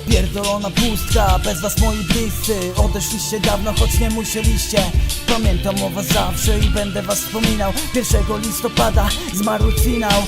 Pierdolona pustka, bez was moi bliscy. Odeszliście dawno, choć nie musieliście. Pamiętam o was zawsze i będę was wspominał. 1 listopada zmarł finał.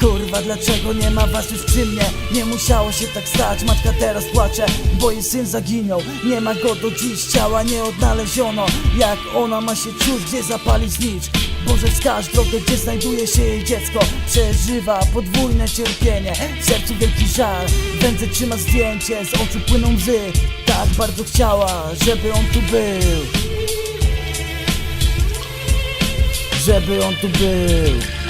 Kurwa, dlaczego nie ma was już przy mnie? Nie musiało się tak stać, matka teraz płacze Bo jej syn zaginął, nie ma go do dziś Ciała nie odnaleziono. Jak ona ma się czuć, gdzie zapali znicz? Boże wskaż drogę, gdzie znajduje się jej dziecko. Przeżywa podwójne cierpienie. W sercu wielki żal. Wędzę trzyma zdjęcie, z oczu płyną łzy. Tak bardzo chciała, żeby on tu był. Żeby on tu był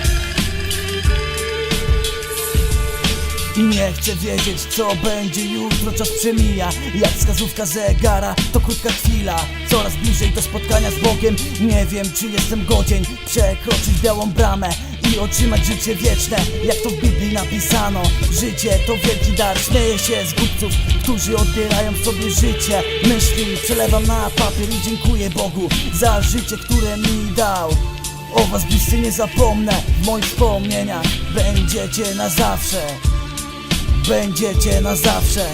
I nie chcę wiedzieć co będzie jutro. Czas przemija jak wskazówka zegara. To krótka chwila, coraz bliżej do spotkania z Bogiem. Nie wiem czy jestem godzien przekroczyć białą bramę i otrzymać życie wieczne. Jak to w Biblii napisano Życie to wielki dar. Śmieję się z głupców, którzy odbierają sobie życie. Myśli przelewam na papier i dziękuję Bogu Za życie, które mi dał. O was bliscy nie zapomnę W moich wspomnieniach Będziecie na zawsze Będziecie na zawsze